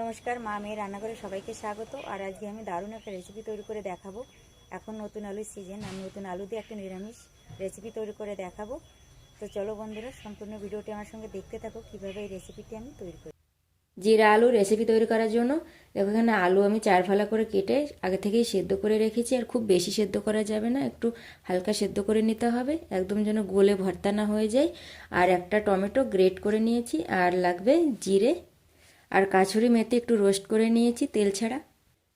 নমস্কার, মা মেয়ের রান্নাঘরে সবাইকে স্বাগত। আর আজকে আমি দারুণ একটা রেসিপি তৈরি করে দেখাবো। এখন নতুন আলুর সিজন আমি নতুন আলু দিয়ে একটা নিরামিষ রেসিপি তৈরি করে দেখাবো। তো চলো বন্ধুরা, সম্পূর্ণ ভিডিওটি আমার সঙ্গে দেখতে থাকো, কীভাবে এই রেসিপিটি আমি তৈরি করি। জিরা আলু রেসিপি তৈরি করার জন্য, দেখো এখানে আলু আমি চার ফালা করে কেটে আগে থেকেই সেদ্ধ করে রেখেছি। আর খুব বেশি সেদ্ধ করা যাবে না, একটু হালকা সেদ্ধ করে নিতে হবে, একদম যেন গোলে ভর্তা না হয়ে যায়। আর একটা টমেটো গ্রেট করে নিয়েছি, আর লাগবে জিরে আর কাছুরি মেথি একটু রোস্ট করে নিয়েছি, তেল ছাড়া।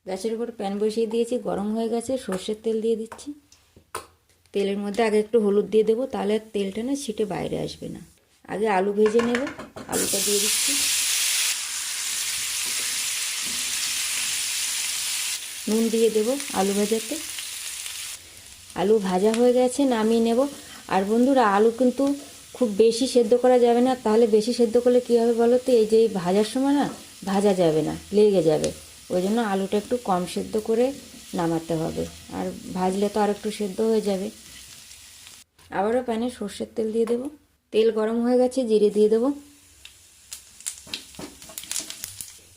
গ্যাসের উপর প্যান বসিয়ে দিয়েছি, গরম হয়ে গেছে, সর্ষের তেল দিয়ে দিচ্ছি। তেলের মধ্যে আগে একটু হলুদ দিয়ে দেবো, তাহলে তেলটা না ছিটে বাইরে আসবে না। আগে আলু ভেজে নেব, আলুটা দিয়ে দিচ্ছি। নুন দিয়ে দেব আলু ভাজাতে। আলু ভাজা হয়ে গেছে, নামিয়ে নেব। আর বন্ধুরা, আলু কিন্তু খুব বেশি সেদ্ধ করা যাবে না। তাহলে বেশি সেদ্ধ করলে কী হবে বলো তো? এই যে ভাজার সময় না, ভাজা যাবে না, লেগে যাবে। ওই জন্য আলুটা একটু কম সেদ্ধ করে নামাতে হবে। আর ভাজলে তো আর একটু সেদ্ধ হয়ে যাবে। আবারও প্যানে সর্ষের তেল দিয়ে দেব। তেল গরম হয়ে গেছে, জিরে দিয়ে দেবো।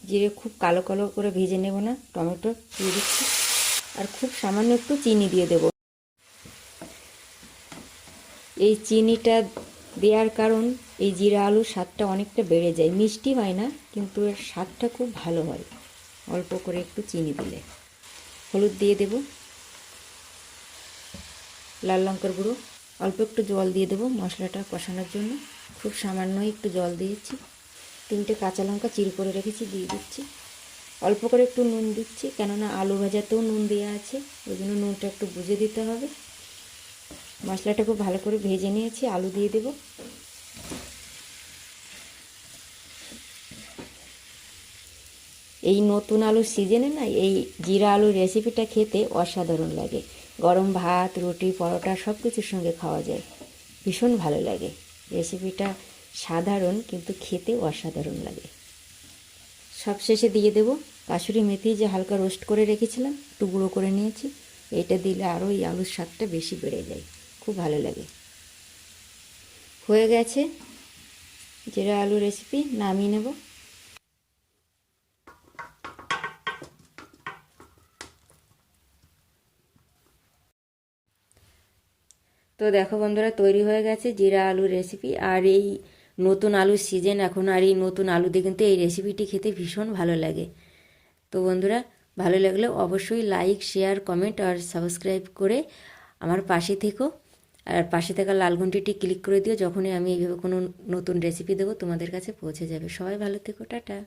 জিরে খুব কালো কালো করে ভেজে নেব না, টমেটো দিয়ে দিচ্ছি। আর খুব সামান্য একটু চিনি দিয়ে দেব। এই চিনিটা দেওয়ার কারণ এই জিরা আলুর স্বাদটা অনেকটা বেড়ে যায়। মিষ্টি হয় না, কিন্তু এর স্বাদটা খুব ভালো হয়। অল্প করে একটু চিনি দিলে। হলুদ দিয়ে দেব। লাল লঙ্কার গুঁড়ো। অল্প একটু জল দিয়ে দেবো মশলাটা কষানোর জন্য। খুব সামান্যই একটু জল দিয়েছি। তিনটে কাঁচা লঙ্কা চির করে রেখেছি, দিয়ে দিচ্ছি। অল্প করে একটু নুন দিচ্ছি, কেননা আলু ভাজাতেও নুন দেওয়া আছে। ওই জন্য নুনটা একটু বুঝে দিতে হবে। মশলাটা খুব ভালো করে ভেজে নিয়েছি, আলু দিয়ে দেব। এই নতুন আলুর সিজনে না, এই জিরা আলুর রেসিপিটা খেতে অসাধারণ লাগে। গরম ভাত, রুটি, পরোটা সব কিছুর সঙ্গে খাওয়া যায়। ভীষণ ভালো লাগে। রেসিপিটা সাধারণ কিন্তু খেতে অসাধারণ লাগে। সবশেষে দিয়ে দেব কাসুরি মেথি, যে হালকা রোস্ট করে রেখেছিলাম গুঁড়ো করে নিয়েছি। এটা দিলে আরও এই আলুর স্বাদটা বেশি বেড়ে যায়। খুব ভালো লাগে। হয়ে গেছে। জিরা আলু রেসিপি নামিয়ে নেব। তো দেখো বন্ধুরা, তৈরি হয়ে গেছে জিরা আলুর রেসিপি আর এই নতুন আলুর সিজন এখন, আর এই নতুন আলু দিয়ে কিন্তু এই রেসিপিটি খেতে ভীষণ ভালো লাগে। তো বন্ধুরা, ভালো লাগলে অবশ্যই লাইক শেয়ার কমেন্ট আর সাবস্ক্রাইব করে আমার পাশে থেকো। আর পাশে থাকা লাল ঘন্টিটি ক্লিক করে দিও, যখনই আমি এইভাবে কোনো নতুন রেসিপি দেবো তোমাদের কাছে পৌঁছে যাবে। সবাই ভালো থেকো, টাটা।